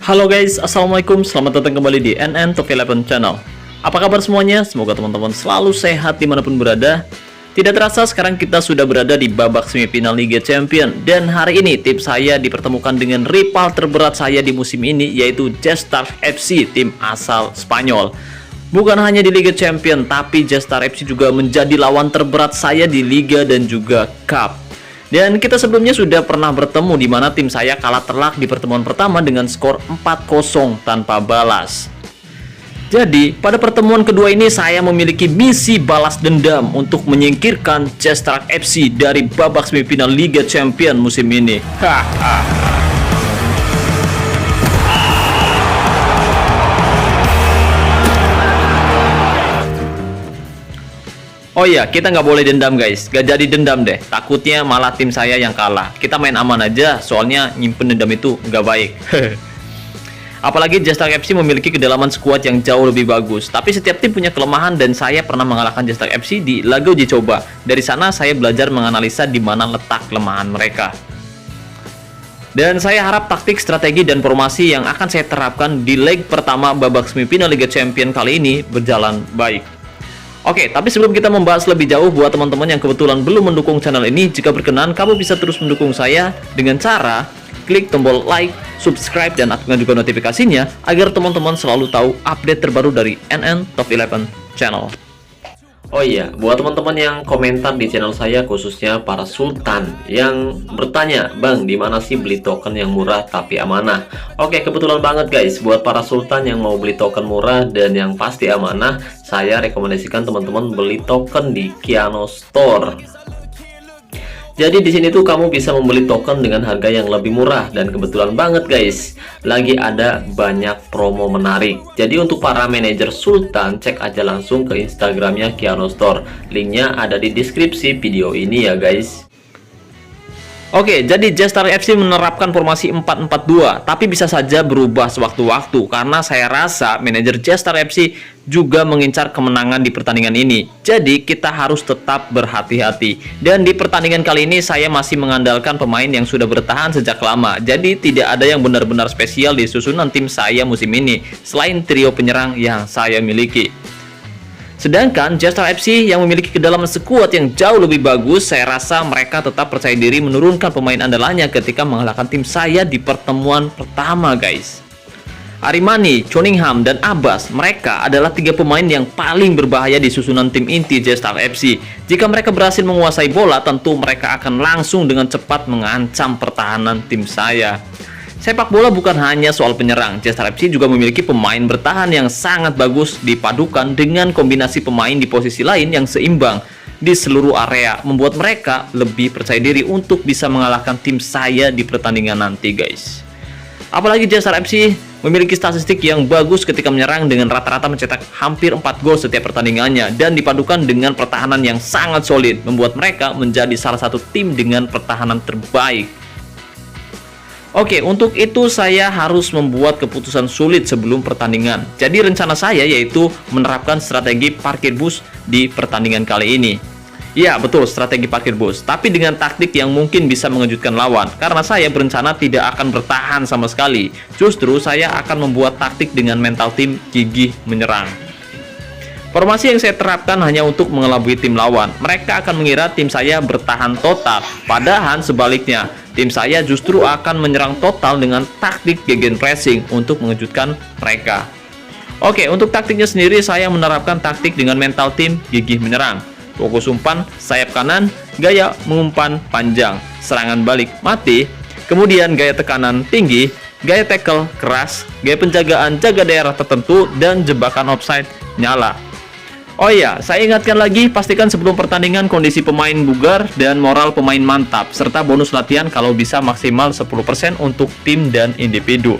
Halo guys, Assalamualaikum, selamat datang kembali di NN Top 11 Channel. Apa kabar semuanya? Semoga teman-teman selalu sehat di mana pun berada. Tidak terasa sekarang kita sudah berada di babak semifinal Liga Champion. Dan hari ini tim saya dipertemukan dengan rival terberat saya di musim ini Yaitu Jestar FC, tim asal Spanyol. Bukan hanya di Liga Champion, tapi Jestar FC juga menjadi lawan terberat saya di Liga dan juga Cup dan kita sebelumnya sudah pernah bertemu di mana tim saya kalah telak di pertemuan pertama dengan skor 4-0 tanpa balas. Jadi, pada pertemuan kedua ini saya memiliki misi balas dendam untuk menyingkirkan Chester FC dari babak semifinal Liga Champion musim ini. Hahaha. Oh iya, kita nggak boleh dendam guys. Gak jadi dendam deh. Takutnya malah tim saya yang kalah. Kita main aman aja, soalnya nyimpen dendam itu nggak baik. Apalagi Jester FC memiliki kedalaman skuad yang jauh lebih bagus. Tapi setiap tim punya kelemahan dan saya pernah mengalahkan Jester FC di laga uji coba. Dari sana saya belajar menganalisa di mana letak kelemahan mereka. Dan saya harap taktik, strategi, dan formasi yang akan saya terapkan di leg pertama babak semifinal Liga Champion kali ini berjalan baik. Oke, tapi sebelum kita membahas lebih jauh buat teman-teman yang kebetulan belum mendukung channel ini, jika berkenan kamu bisa terus mendukung saya dengan cara klik tombol like, subscribe, dan aktifkan juga notifikasinya agar teman-teman selalu tahu update terbaru dari NN Top 11 Channel. Oh iya, buat teman-teman yang komentar di channel saya khususnya para sultan yang bertanya, "Bang, di mana sih beli token yang murah tapi amanah?" Oke, kebetulan banget guys buat para sultan yang mau beli token murah dan yang pasti amanah, saya rekomendasikan teman-teman beli token di Kiano Store. Jadi di sini tuh kamu bisa membeli token dengan harga yang lebih murah dan kebetulan banget guys, lagi ada banyak promo menarik. Jadi untuk para manajer Sultan cek aja langsung ke Instagramnya Kiano Store. Linknya ada di deskripsi video ini ya guys. Oke, jadi Jetstar FC menerapkan formasi 4-4-2, tapi bisa saja berubah sewaktu-waktu karena saya rasa manajer Jetstar FC juga mengincar kemenangan di pertandingan ini. Jadi kita harus tetap berhati-hati. Dan di pertandingan kali ini saya masih mengandalkan pemain yang sudah bertahan sejak lama. Jadi tidak ada yang benar-benar spesial di susunan tim saya musim ini selain trio penyerang yang saya miliki. Sedangkan Jester FC yang memiliki kedalaman sekuat yang jauh lebih bagus, saya rasa mereka tetap percaya diri menurunkan pemain andalannya ketika mengalahkan tim saya di pertemuan pertama guys. Arimani, Choningham, dan Abbas, mereka adalah tiga pemain yang paling berbahaya di susunan tim inti Jestar FC. Jika mereka berhasil menguasai bola, tentu mereka akan langsung dengan cepat mengancam pertahanan tim saya. Sepak bola bukan hanya soal penyerang, Chester FC juga memiliki pemain bertahan yang sangat bagus dipadukan dengan kombinasi pemain di posisi lain yang seimbang di seluruh area, membuat mereka lebih percaya diri untuk bisa mengalahkan tim saya di pertandingan nanti guys. Apalagi Chester FC memiliki statistik yang bagus ketika menyerang dengan rata-rata mencetak hampir 4 gol setiap pertandingannya dan dipadukan dengan pertahanan yang sangat solid, membuat mereka menjadi salah satu tim dengan pertahanan terbaik Oke, untuk itu saya harus membuat keputusan sulit sebelum pertandingan. Jadi rencana saya yaitu menerapkan strategi parkir bus di pertandingan kali ini. Ya, betul, strategi parkir bus. Tapi dengan taktik yang mungkin bisa mengejutkan lawan. Karena saya berencana tidak akan bertahan sama sekali. Justru saya akan membuat taktik dengan mental tim gigih menyerang. Formasi yang saya terapkan hanya untuk mengelabui tim lawan. Mereka akan mengira tim saya bertahan total. Padahal sebaliknya, Tim saya justru akan menyerang total dengan taktik gegen pressing untuk mengejutkan mereka. Oke, untuk taktiknya sendiri saya menerapkan taktik dengan mental tim gigih menyerang. Fokus umpan, sayap kanan, gaya mengumpan panjang, serangan balik mati, kemudian gaya tekanan tinggi, gaya tackle keras, gaya penjagaan jaga daerah tertentu, dan jebakan offside nyala. Oh iya, saya ingatkan lagi, pastikan sebelum pertandingan kondisi pemain bugar dan moral pemain mantap, serta bonus latihan kalau bisa maksimal 10% untuk tim dan individu.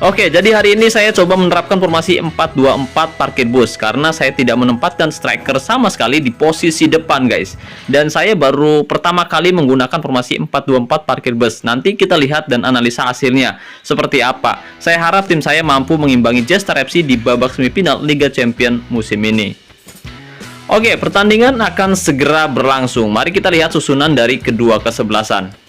Oke, jadi hari ini saya coba menerapkan formasi 4-2-4 parkir bus karena saya tidak menempatkan striker sama sekali di posisi depan, guys. Dan saya baru pertama kali menggunakan formasi 4-2-4 parkir bus. Nanti kita lihat dan analisa hasilnya seperti apa. Saya harap tim saya mampu mengimbangi Jester FC di babak semifinal Liga Champion musim ini. Oke, pertandingan akan segera berlangsung. Mari kita lihat susunan dari kedua kesebelasan.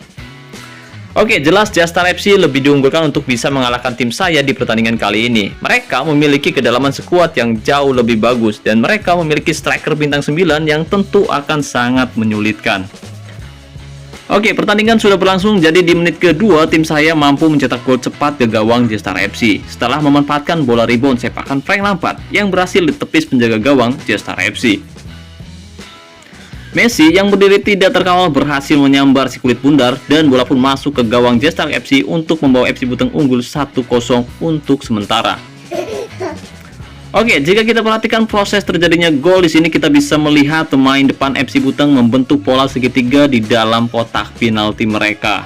Oke, jelas Jastar FC lebih diunggulkan untuk bisa mengalahkan tim saya di pertandingan kali ini. Mereka memiliki kedalaman sekuat yang jauh lebih bagus dan mereka memiliki striker bintang 9 yang tentu akan sangat menyulitkan. Oke, pertandingan sudah berlangsung jadi di menit kedua tim saya mampu mencetak gol cepat ke gawang Jastar FC setelah memanfaatkan bola rebound sepakan Frank Lampard yang berhasil ditepis penjaga gawang Jastar FC. Messi yang berdiri tidak terkawal berhasil menyambar si kulit bundar dan bola pun masuk ke gawang Jetstar FC untuk membawa FC Buteng unggul 1-0 untuk sementara. Oke, jika kita perhatikan proses terjadinya gol di sini kita bisa melihat pemain depan FC Buteng membentuk pola segitiga di dalam kotak penalti mereka.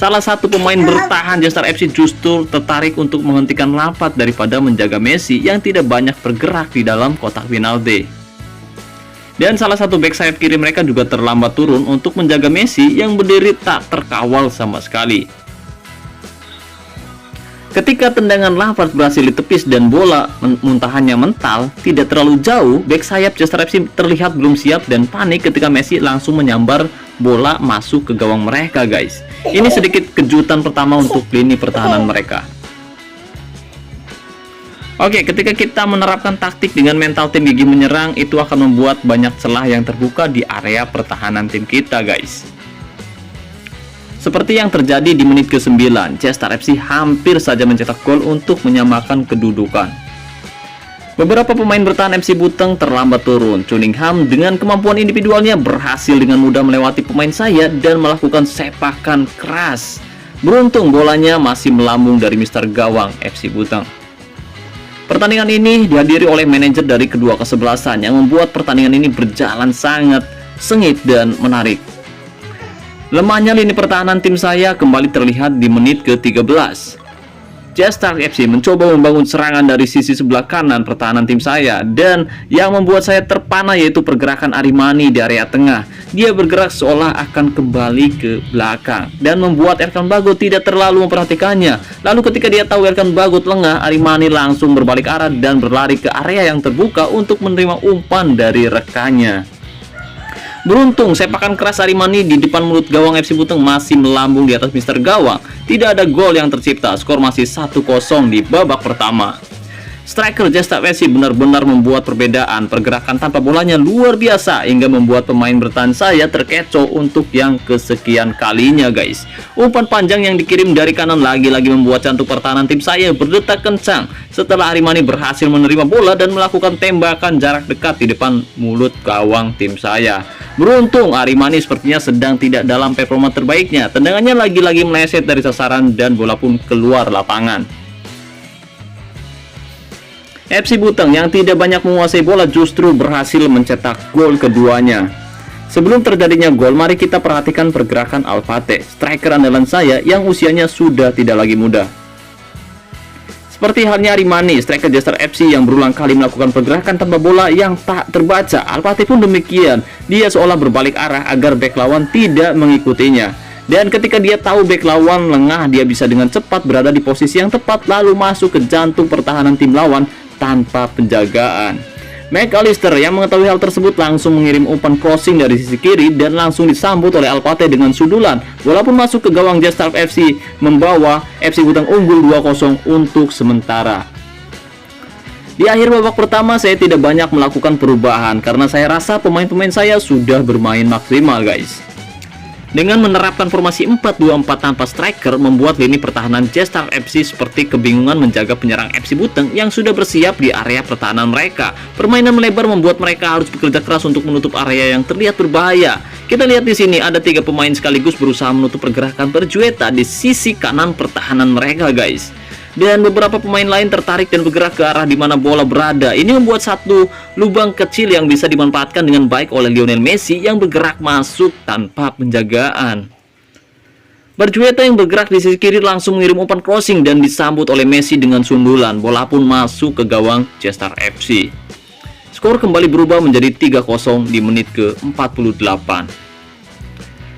Salah satu pemain bertahan Jetstar FC justru tertarik untuk menghentikan Lampard daripada menjaga Messi yang tidak banyak bergerak di dalam kotak penalti. Dan salah satu back sayap kiri mereka juga terlambat turun untuk menjaga Messi yang berdiri tak terkawal sama sekali. Ketika tendangan Lampard berhasil ditepis dan bola muntahannya mental, tidak terlalu jauh, back sayap Chester FC terlihat belum siap dan panik ketika Messi langsung menyambar bola masuk ke gawang mereka, guys. Ini sedikit kejutan pertama untuk lini pertahanan mereka. Oke, ketika kita menerapkan taktik dengan mental tim gigi menyerang, itu akan membuat banyak celah yang terbuka di area pertahanan tim kita, guys. Seperti yang terjadi di menit ke-9, Chester FC hampir saja mencetak gol untuk menyamakan kedudukan. Beberapa pemain bertahan FC Buteng terlambat turun. Cunningham dengan kemampuan individualnya berhasil dengan mudah melewati pemain saya dan melakukan sepakan keras. Beruntung bolanya masih melambung dari Mister Gawang FC Buteng. Pertandingan ini dihadiri oleh manajer dari kedua kesebelasan yang membuat pertandingan ini berjalan sangat sengit dan menarik. Lemahnya lini pertahanan tim saya kembali terlihat di menit ke-13. Jetstar FC mencoba membangun serangan dari sisi sebelah kanan pertahanan tim saya dan yang membuat saya terpana yaitu pergerakan Arimani di area tengah. Dia bergerak seolah akan kembali ke belakang dan membuat Erkan Bagot tidak terlalu memperhatikannya. Lalu ketika dia tahu Erkan Bagot lengah, Arimani langsung berbalik arah dan berlari ke area yang terbuka untuk menerima umpan dari rekannya. Beruntung sepakan keras Arimani di depan mulut gawang FC Buteng masih melambung di atas Mister Gawang. Tidak ada gol yang tercipta, skor masih 1-0 di babak pertama. Striker Jesta FC benar-benar membuat perbedaan. Pergerakan tanpa bolanya luar biasa hingga membuat pemain bertahan saya terkecoh untuk yang kesekian kalinya guys. Umpan panjang yang dikirim dari kanan lagi-lagi membuat jantung pertahanan tim saya berdetak kencang setelah Arimani berhasil menerima bola dan melakukan tembakan jarak dekat di depan mulut gawang tim saya. Beruntung Arimani sepertinya sedang tidak dalam performa terbaiknya. Tendangannya lagi-lagi meleset dari sasaran dan bola pun keluar lapangan. FC Buteng yang tidak banyak menguasai bola justru berhasil mencetak gol keduanya. Sebelum terjadinya gol, mari kita perhatikan pergerakan Alfate, striker andalan saya yang usianya sudah tidak lagi muda. Seperti halnya Rimani, striker Jester FC yang berulang kali melakukan pergerakan tanpa bola yang tak terbaca. Alfate pun demikian, dia seolah berbalik arah agar back lawan tidak mengikutinya. Dan ketika dia tahu back lawan lengah, dia bisa dengan cepat berada di posisi yang tepat lalu masuk ke jantung pertahanan tim lawan tanpa penjagaan. McAllister yang mengetahui hal tersebut langsung mengirim umpan crossing dari sisi kiri dan langsung disambut oleh Alpate dengan sundulan. Walaupun masuk ke gawang Jastar FC membawa FC Butang unggul 2-0 untuk sementara. Di akhir babak pertama saya tidak banyak melakukan perubahan karena saya rasa pemain-pemain saya sudah bermain maksimal guys. Dengan menerapkan formasi 4-2-4 tanpa striker membuat lini pertahanan Jetstar FC seperti kebingungan menjaga penyerang FC Buteng yang sudah bersiap di area pertahanan mereka. Permainan melebar membuat mereka harus bekerja keras untuk menutup area yang terlihat berbahaya. Kita lihat di sini ada tiga pemain sekaligus berusaha menutup pergerakan Berjueta di sisi kanan pertahanan mereka guys dan beberapa pemain lain tertarik dan bergerak ke arah di mana bola berada. Ini membuat satu lubang kecil yang bisa dimanfaatkan dengan baik oleh Lionel Messi yang bergerak masuk tanpa penjagaan. Berjueta yang bergerak di sisi kiri langsung mengirim umpan crossing dan disambut oleh Messi dengan sundulan. Bola pun masuk ke gawang Chester FC. Skor kembali berubah menjadi 3-0 di menit ke-48.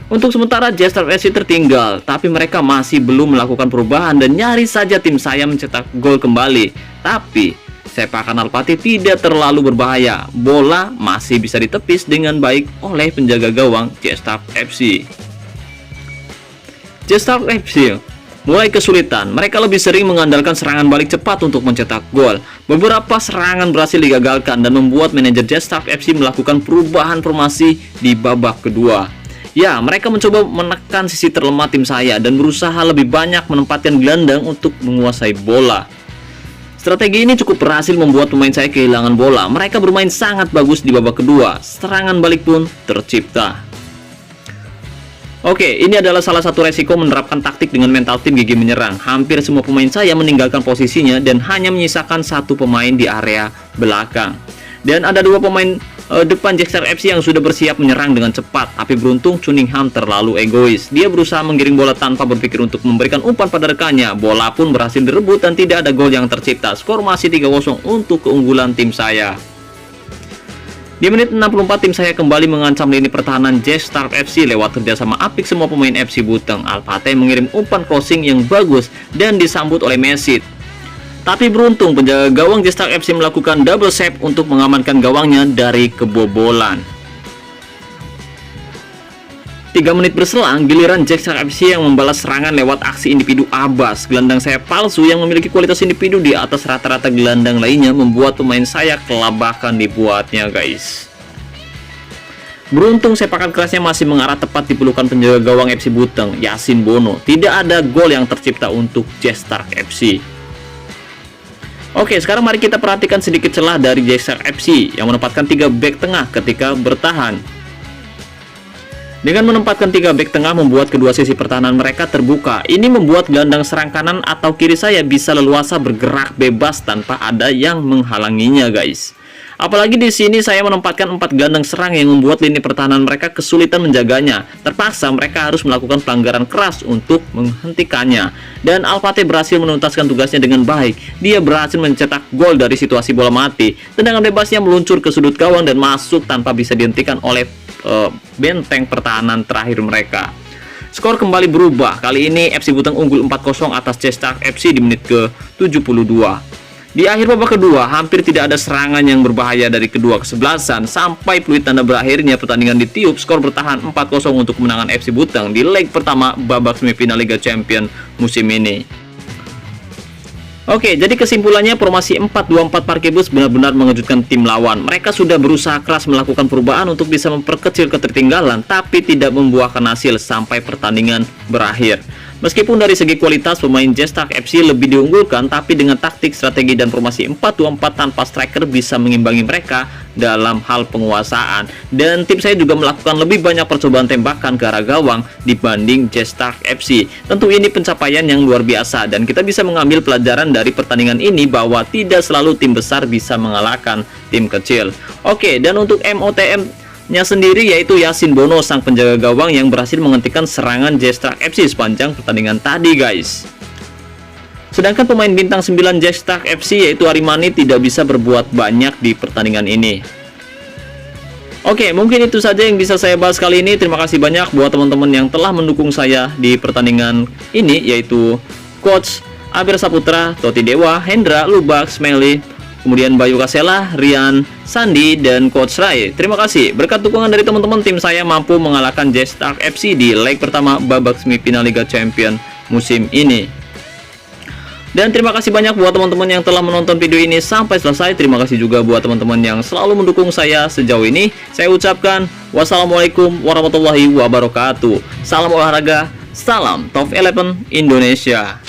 Untuk sementara Jester FC tertinggal, tapi mereka masih belum melakukan perubahan dan nyaris saja tim saya mencetak gol kembali. Tapi sepakan Alpati tidak terlalu berbahaya. Bola masih bisa ditepis dengan baik oleh penjaga gawang Jester FC. Jetstar FC mulai kesulitan. Mereka lebih sering mengandalkan serangan balik cepat untuk mencetak gol. Beberapa serangan berhasil digagalkan dan membuat manajer Jetstar FC melakukan perubahan formasi di babak kedua. Ya, mereka mencoba menekan sisi terlemah tim saya dan berusaha lebih banyak menempatkan gelandang untuk menguasai bola. Strategi ini cukup berhasil membuat pemain saya kehilangan bola. Mereka bermain sangat bagus di babak kedua. Serangan balik pun tercipta. Oke, ini adalah salah satu resiko menerapkan taktik dengan mental tim gigi menyerang. Hampir semua pemain saya meninggalkan posisinya dan hanya menyisakan satu pemain di area belakang. Dan ada dua pemain uh, depan Jackson FC yang sudah bersiap menyerang dengan cepat. Tapi beruntung Cunningham terlalu egois. Dia berusaha menggiring bola tanpa berpikir untuk memberikan umpan pada rekannya. Bola pun berhasil direbut dan tidak ada gol yang tercipta. Skor masih 3-0 untuk keunggulan tim saya. Di menit 64 tim saya kembali mengancam lini pertahanan Star FC lewat kerjasama apik semua pemain FC Buteng. Alpate mengirim umpan crossing yang bagus dan disambut oleh Messi. Tapi beruntung penjaga gawang Star FC melakukan double save untuk mengamankan gawangnya dari kebobolan. 3 menit berselang, giliran Jack FC yang membalas serangan lewat aksi individu Abbas. Gelandang saya palsu yang memiliki kualitas individu di atas rata-rata gelandang lainnya membuat pemain saya kelabakan dibuatnya guys. Beruntung sepakan kerasnya masih mengarah tepat di pelukan penjaga gawang FC Buteng, Yasin Bono. Tidak ada gol yang tercipta untuk Stark FC. Oke, sekarang mari kita perhatikan sedikit celah dari Stark FC yang menempatkan tiga back tengah ketika bertahan. Dengan menempatkan tiga back tengah membuat kedua sisi pertahanan mereka terbuka. Ini membuat gelandang serang kanan atau kiri saya bisa leluasa bergerak bebas tanpa ada yang menghalanginya, guys. Apalagi di sini saya menempatkan empat gelandang serang yang membuat lini pertahanan mereka kesulitan menjaganya. Terpaksa mereka harus melakukan pelanggaran keras untuk menghentikannya. Dan Alpate berhasil menuntaskan tugasnya dengan baik. Dia berhasil mencetak gol dari situasi bola mati. Tendangan bebasnya meluncur ke sudut gawang dan masuk tanpa bisa dihentikan oleh uh, benteng pertahanan terakhir mereka. Skor kembali berubah. Kali ini FC Buteng unggul 4-0 atas Cestak FC di menit ke-72. Di akhir babak kedua, hampir tidak ada serangan yang berbahaya dari kedua kesebelasan sampai peluit tanda berakhirnya pertandingan ditiup skor bertahan 4-0 untuk kemenangan FC Buteng di leg pertama babak semifinal Liga Champion musim ini. Oke, jadi kesimpulannya formasi 4-2-4 Parkebus benar-benar mengejutkan tim lawan. Mereka sudah berusaha keras melakukan perubahan untuk bisa memperkecil ketertinggalan, tapi tidak membuahkan hasil sampai pertandingan berakhir. Meskipun dari segi kualitas pemain Jestak FC lebih diunggulkan, tapi dengan taktik, strategi, dan formasi 4-2-4 tanpa striker bisa mengimbangi mereka dalam hal penguasaan. Dan tim saya juga melakukan lebih banyak percobaan tembakan ke arah gawang dibanding Jestak FC. Tentu ini pencapaian yang luar biasa dan kita bisa mengambil pelajaran dari pertandingan ini bahwa tidak selalu tim besar bisa mengalahkan tim kecil. Oke, dan untuk MOTM nya sendiri yaitu Yasin Bono sang penjaga gawang yang berhasil menghentikan serangan Jestrak FC sepanjang pertandingan tadi guys. Sedangkan pemain bintang 9 Jestrak FC yaitu Arimani tidak bisa berbuat banyak di pertandingan ini. Oke, mungkin itu saja yang bisa saya bahas kali ini. Terima kasih banyak buat teman-teman yang telah mendukung saya di pertandingan ini yaitu Coach Abir Saputra, Toti Dewa, Hendra, Lubak, Smelly, kemudian Bayu Kasela, Rian, Sandi, dan Coach Rai. Terima kasih. Berkat dukungan dari teman-teman, tim saya mampu mengalahkan J-Stark FC di leg pertama babak semifinal Liga Champion musim ini. Dan terima kasih banyak buat teman-teman yang telah menonton video ini sampai selesai. Terima kasih juga buat teman-teman yang selalu mendukung saya sejauh ini. Saya ucapkan wassalamualaikum warahmatullahi wabarakatuh. Salam olahraga, salam Top 11 Indonesia.